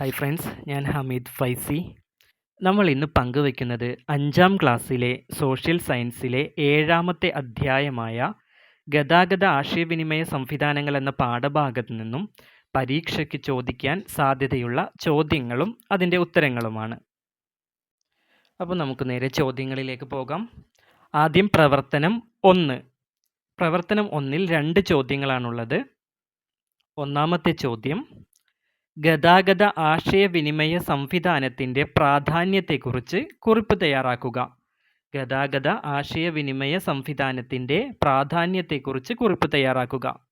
Hi friends ഞാൻ ഹമീദ് ഫൈസി. നമ്മൾ ഇന്ന് പങ്കുവയ്ക്കുന്നത് അഞ്ചാം ക്ലാസ്സിലെ സോഷ്യൽ സയൻസിലെ ഏഴാമത്തെ അധ്യായമായ ഗതാഗത ആശയവിനിമയ സംവിധാനങ്ങൾ എന്ന പാഠഭാഗത്തു നിന്നും പരീക്ഷയ്ക്ക് ചോദിക്കാൻ സാധ്യതയുള്ള ചോദ്യങ്ങളും അതിന്റെ ഉത്തരങ്ങളുമാണ്. അപ്പോൾ നമുക്ക് നേരെ ചോദ്യങ്ങളിലേക്ക് പോകാം. ആദ്യം പ്രവർത്തനം ഒന്ന്. പ്രവർത്തനം ഒന്നിൽ രണ്ട് ചോദ്യങ്ങളാണുള്ളത്. ഒന്നാമത്തെ ചോദ്യം ഗതാഗത ആശയവിനിമയ സംവിധാനത്തിന്റെ പ്രാധാന്യത്തെക്കുറിച്ച് കുറിപ്പ് തയ്യാറാക്കുക. ഗതാഗത ആശയവിനിമയ സംവിധാനത്തിന്റെ പ്രാധാന്യത്തെക്കുറിച്ച് കുറിപ്പ് തയ്യാറാക്കുക.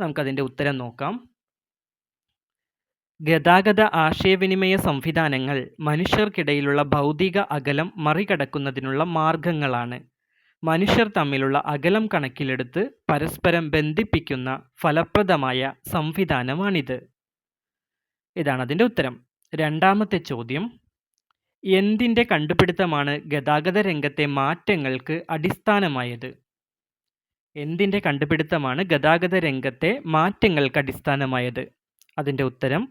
നമുക്കതിന്റെ ഉത്തരം നോക്കാം. ഗതാഗത ആശയവിനിമയ സംവിധാനങ്ങൾ മനുഷ്യർക്കിടയിലുള്ള ഭൗതിക അകലം മറികടക്കുന്നതിനുള്ള മാർഗങ്ങളാണ്. മനുഷ്യർ തമ്മിലുള്ള അകലം കണക്കിലെടുത്ത് പരസ്പരം ബന്ധിപ്പിക്കുന്ന ഫലപ്രദമായ സംവിധാനമാണിത്. ഇതാണ് അതിന്റെ ഉത്തരം. രണ്ടാമത്തെ ചോദ്യം. എന്തിന്റെ കണ്ടുപിടുത്തമാണ് ഗതാഗത രംഗത്തെ മാറ്റങ്ങൾക്ക് അടിസ്ഥാനമായത്? എന്തിന്റെ കണ്ടുപിടുത്തമാണ് ഗതാഗത രംഗത്തെ മാറ്റങ്ങൾക്ക് അടിസ്ഥാനമായത്? അതിന്റെ ഉത്തരം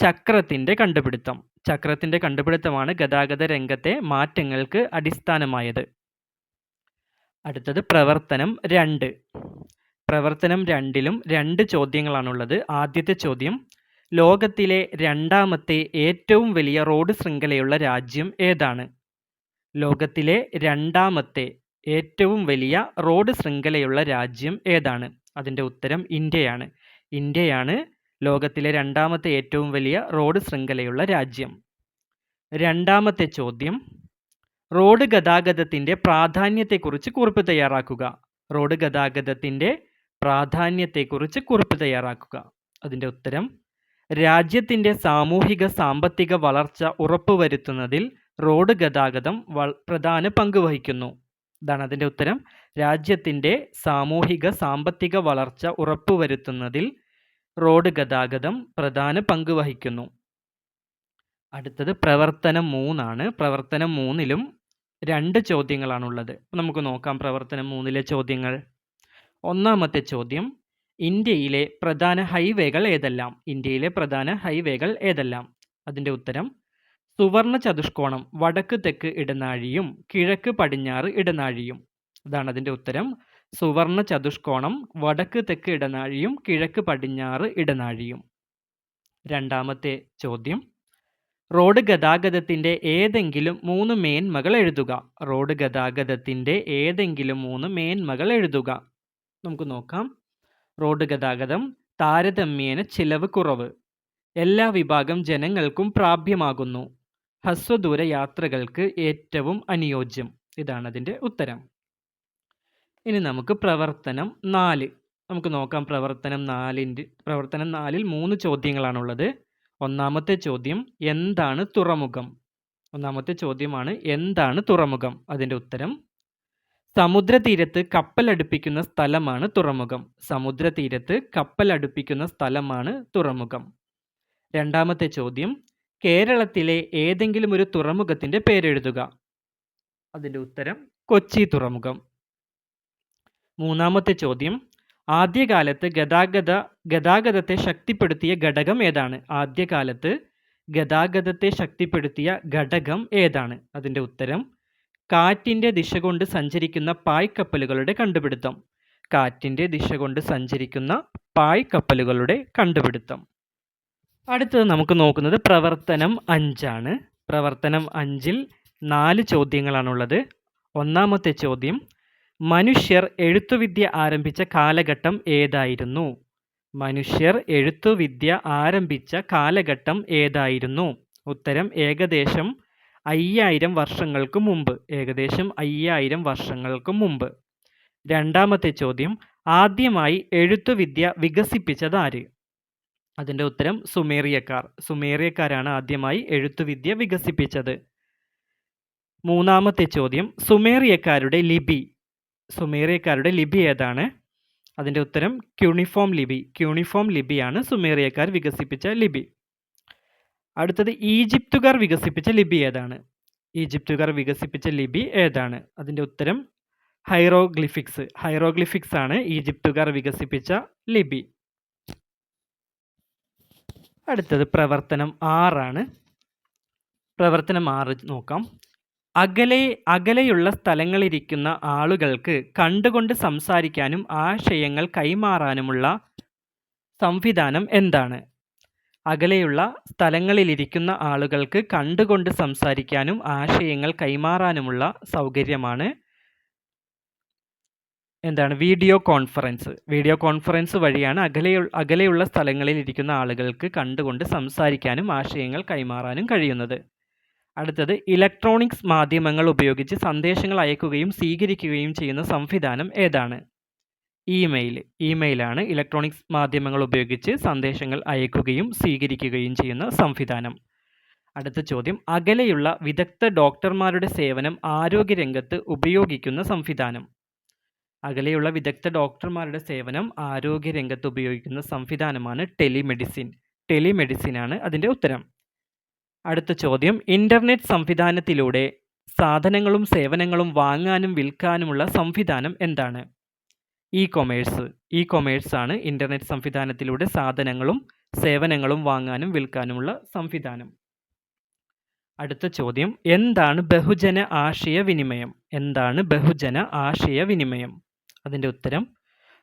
ചക്രത്തിന്റെ കണ്ടുപിടുത്തം. ചക്രത്തിന്റെ കണ്ടുപിടുത്തമാണ് ഗതാഗത രംഗത്തെ മാറ്റങ്ങൾക്ക് അടിസ്ഥാനമായത്. അടുത്തത് പ്രവർത്തനം രണ്ട്. പ്രവർത്തനം രണ്ടിലും രണ്ട് ചോദ്യങ്ങളാണുള്ളത്. ആദ്യത്തെ ചോദ്യം ലോകത്തിലെ രണ്ടാമത്തെ ഏറ്റവും വലിയ റോഡ് ശൃംഖലയുള്ള രാജ്യം ഏതാണ്? ലോകത്തിലെ രണ്ടാമത്തെ ഏറ്റവും വലിയ റോഡ് ശൃംഖലയുള്ള രാജ്യം ഏതാണ്? അതിന്റെ ഉത്തരം ഇന്ത്യയാണ്. ഇന്ത്യയാണ് ലോകത്തിലെ രണ്ടാമത്തെ ഏറ്റവും വലിയ റോഡ് ശൃംഖലയുള്ള രാജ്യം. രണ്ടാമത്തെ ചോദ്യം റോഡ് ഗതാഗതത്തിന്റെ പ്രാധാന്യത്തെക്കുറിച്ച് കുറിപ്പ് തയ്യാറാക്കുക. റോഡ് ഗതാഗതത്തിന്റെ പ്രാധാന്യത്തെക്കുറിച്ച് കുറിപ്പ് തയ്യാറാക്കുക. അതിന്റെ ഉത്തരം രാജ്യത്തിന്റെ സാമൂഹിക സാമ്പത്തിക വളർച്ച ഉറപ്പുവരുത്തുന്നതിൽ റോഡ് ഗതാഗതം പ്രധാന പങ്ക് വഹിക്കുന്നു. ഇതാണ് അതിന്റെ ഉത്തരം. രാജ്യത്തിന്റെ സാമൂഹിക സാമ്പത്തിക വളർച്ച ഉറപ്പുവരുത്തുന്നതിൽ റോഡ് ഗതാഗതം പ്രധാന പങ്ക് വഹിക്കുന്നു. അടുത്തത് പ്രവർത്തനം മൂന്നാണ്. പ്രവർത്തനം മൂന്നിലും രണ്ട് ചോദ്യങ്ങളാണുള്ളത്. നമുക്ക് നോക്കാം പ്രവർത്തനം മൂന്നിലെ ചോദ്യങ്ങൾ. ഒന്നാമത്തെ ചോദ്യം ഇന്ത്യയിലെ പ്രധാന ഹൈവേകൾ ഏതെല്ലാം? ഇന്ത്യയിലെ പ്രധാന ഹൈവേകൾ ഏതെല്ലാം? അതിന്റെ ഉത്തരം സുവർണ ചതുഷ്കോണം വടക്ക് തെക്ക് ഇടനാഴിയും കിഴക്ക് പടിഞ്ഞാറ് ഇടനാഴിയും. അതാണ് അതിന്റെ ഉത്തരം സുവർണ ചതുഷ്കോണം വടക്ക് തെക്ക് ഇടനാഴിയും കിഴക്ക് പടിഞ്ഞാറ് ഇടനാഴിയും. രണ്ടാമത്തെ ചോദ്യം റോഡ് ഗതാഗതത്തിന്റെ ഏതെങ്കിലും മൂന്ന് മേന്മകൾ എഴുതുക. റോഡ് ഗതാഗതത്തിന്റെ ഏതെങ്കിലും മൂന്ന് മേന്മകൾ എഴുതുക. നമുക്ക് നോക്കാം. റോഡ് ഗതാഗതം താരതമ്യേന ചിലവ് കുറവ് എല്ലാ വിഭാഗം ജനങ്ങൾക്കും പ്രാപ്യമാകുന്നു. ഹ്രസ്വദൂര യാത്രകൾക്ക് ഏറ്റവും അനുയോജ്യം. ഇതാണ് അതിന്റെ ഉത്തരം. ഇനി നമുക്ക് പ്രവർത്തനം നാല്. നമുക്ക് നോക്കാം പ്രവർത്തനം നാലിന്റെ പ്രവർത്തനം നാലിൽ മൂന്ന് ചോദ്യങ്ങളാണുള്ളത്. ഒന്നാമത്തെ ചോദ്യം എന്താണ് തുറമുഖം? ഒന്നാമത്തെ ചോദ്യമാണ് എന്താണ് തുറമുഖം? അതിന്റെ ഉത്തരം സമുദ്രതീരത്ത് കപ്പലടുപ്പിക്കുന്ന സ്ഥലമാണ് തുറമുഖം. സമുദ്രതീരത്ത് കപ്പലടുപ്പിക്കുന്ന സ്ഥലമാണ് തുറമുഖം. രണ്ടാമത്തെ ചോദ്യം കേരളത്തിലെ ഏതെങ്കിലും ഒരു തുറമുഖത്തിന്റെ പേരെഴുതുക. അതിന്റെ ഉത്തരം കൊച്ചി തുറമുഖം. മൂന്നാമത്തെ ചോദ്യം ആദ്യകാലത്ത് ഗതാഗത ഗതാഗതത്തെ ശക്തിപ്പെടുത്തിയ ഘടകം ഏതാണ്? ആദ്യകാലത്ത് ഗതാഗതത്തെ ശക്തിപ്പെടുത്തിയ ഘടകം ഏതാണ്? അതിന്റെ ഉത്തരം കാറ്റിന്റെ ദിശ കൊണ്ട് സഞ്ചരിക്കുന്ന പായ്ക്കപ്പലുകളുടെ കണ്ടുപിടുത്തം. കാറ്റിന്റെ ദിശ കൊണ്ട് സഞ്ചരിക്കുന്ന പായ്ക്കപ്പലുകളുടെ കണ്ടുപിടുത്തം. അടുത്തത് നമുക്ക് നോക്കുന്നത് പ്രവർത്തനം അഞ്ചാണ്. പ്രവർത്തനം അഞ്ചിൽ നാല് ചോദ്യങ്ങളാണുള്ളത്. ഒന്നാമത്തെ ചോദ്യം മനുഷ്യർ എഴുത്തുവിദ്യ ആരംഭിച്ച കാലഘട്ടം ഏതായിരുന്നു? മനുഷ്യർ എഴുത്തുവിദ്യ ആരംഭിച്ച കാലഘട്ടം ഏതായിരുന്നു? ഉത്തരം ഏകദേശം അയ്യായിരം വർഷങ്ങൾക്ക് മുമ്പ് ഏകദേശം അയ്യായിരം വർഷങ്ങൾക്ക് മുമ്പ്. രണ്ടാമത്തെ ചോദ്യം ആദ്യമായി എഴുത്തുവിദ്യ വികസിപ്പിച്ചത് ആര്? അതിന്റെ ഉത്തരം സുമേറിയക്കാർ. സുമേറിയക്കാരാണ് ആദ്യമായി എഴുത്തുവിദ്യ വികസിപ്പിച്ചത്. മൂന്നാമത്തെ ചോദ്യം സുമേറിയക്കാരുടെ ലിപി. സുമേറിയക്കാരുടെ ലിപി ഏതാണ്? അതിന്റെ ഉത്തരം ക്യൂണിഫോം ലിപി. ക്യൂണിഫോം ലിപിയാണ് സുമേറിയക്കാർ വികസിപ്പിച്ച ലിപി. അടുത്തത് ഈജിപ്തുകാർ വികസിപ്പിച്ച ലിപി ഏതാണ്? ഈജിപ്തുകാർ വികസിപ്പിച്ച ലിപി ഏതാണ്? അതിന്റെ ഉത്തരം ഹൈറോഗ്ലിഫിക്സ്. ഹൈറോഗ്ലിഫിക്സ് ആണ് ഈജിപ്തുകാർ വികസിപ്പിച്ച ലിപി. അടുത്തത് പ്രവർത്തനം ആറാണ് പ്രവർത്തനം ആറ് നോക്കാം. അകലെ അകലെയുള്ള സ്ഥലങ്ങളിരിക്കുന്ന ആളുകൾക്ക് കണ്ടുകൊണ്ട് സംസാരിക്കാനും ആശയങ്ങൾ കൈമാറാനുമുള്ള സംവിധാനം എന്താണ്? അകലെയുള്ള സ്ഥലങ്ങളിലിരിക്കുന്ന ആളുകൾക്ക് കണ്ടുകൊണ്ട് സംസാരിക്കാനും ആശയങ്ങൾ കൈമാറാനുമുള്ള സൗകര്യമാണ് എന്താണ് വീഡിയോ കോൺഫറൻസ്. വീഡിയോ കോൺഫറൻസ് വഴിയാണ് അകലെ അകലെയുള്ള സ്ഥലങ്ങളിൽ ഇരിക്കുന്ന ആളുകൾക്ക് കണ്ടുകൊണ്ട് സംസാരിക്കാനും ആശയങ്ങൾ കൈമാറാനും കഴിയുന്നത്. അടുത്തത് ഇലക്ട്രോണിക്സ് മാധ്യമങ്ങൾ ഉപയോഗിച്ച് സന്ദേശങ്ങൾ അയക്കുകയും സ്വീകരിക്കുകയും ചെയ്യുന്ന സംവിധാനം ഏതാണ്? ഇമെയിൽ. ഇമെയിലാണ് ഇലക്ട്രോണിക്സ് മാധ്യമങ്ങൾ ഉപയോഗിച്ച് സന്ദേശങ്ങൾ അയക്കുകയും സ്വീകരിക്കുകയും ചെയ്യുന്ന സംവിധാനം. അടുത്ത ചോദ്യം. അകലെയുള്ള വിദഗ്ധ ഡോക്ടർമാരുടെ സേവനം ആരോഗ്യരംഗത്ത് ഉപയോഗിക്കുന്ന സംവിധാനം. അകലെയുള്ള വിദഗ്ധ ഡോക്ടർമാരുടെ സേവനം ആരോഗ്യരംഗത്ത് ഉപയോഗിക്കുന്ന സംവിധാനമാണ് ടെലിമെഡിസിൻ. ആണ് അതിന്റെ ഉത്തരം. അടുത്ത ചോദ്യം. ഇന്റർനെറ്റ് സംവിധാനത്തിലൂടെ സാധനങ്ങളും സേവനങ്ങളും വാങ്ങാനും വിൽക്കാനുമുള്ള സംവിധാനം എന്താണ്? ഇ കൊമേഴ്സ് ഇ കൊമേഴ്സ് ആണ് ഇന്റർനെറ്റ് സംവിധാനത്തിലൂടെ സാധനങ്ങളും സേവനങ്ങളും വാങ്ങാനും വിൽക്കാനുമുള്ള സംവിധാനം. അടുത്ത ചോദ്യം എന്താണ് ബഹുജന ആശയവിനിമയം എന്താണ് ബഹുജന ആശയവിനിമയം അതിന്റെ ഉത്തരം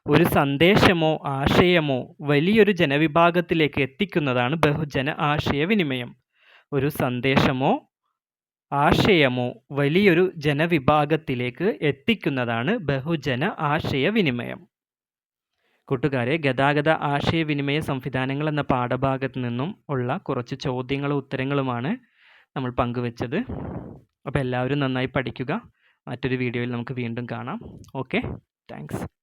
ഒരു സന്ദേശമോ ആശയമോ വലിയൊരു ജനവിഭാഗത്തിലേക്ക് എത്തിക്കുന്നതാണ് ബഹുജന ആശയവിനിമയം ഒരു സന്ദേശമോ ആശയമോ വലിയൊരു ജനവിഭാഗത്തിലേക്ക് എത്തിക്കുന്നതാണ് ബഹുജന ആശയവിനിമയം. കൂട്ടുകാരെ ഗതാഗത ആശയവിനിമയ സംവിധാനങ്ങൾ എന്ന പാഠഭാഗത്ത് നിന്നും ഉള്ള കുറച്ച് ചോദ്യങ്ങളും ഉത്തരങ്ങളുമാണ് നമ്മൾ പങ്കുവച്ചത്. അപ്പോൾ എല്ലാവരും നന്നായി പഠിക്കുക. മറ്റൊരു വീഡിയോയിൽ നമുക്ക് വീണ്ടും കാണാം. ഓക്കെ. താങ്ക്സ്.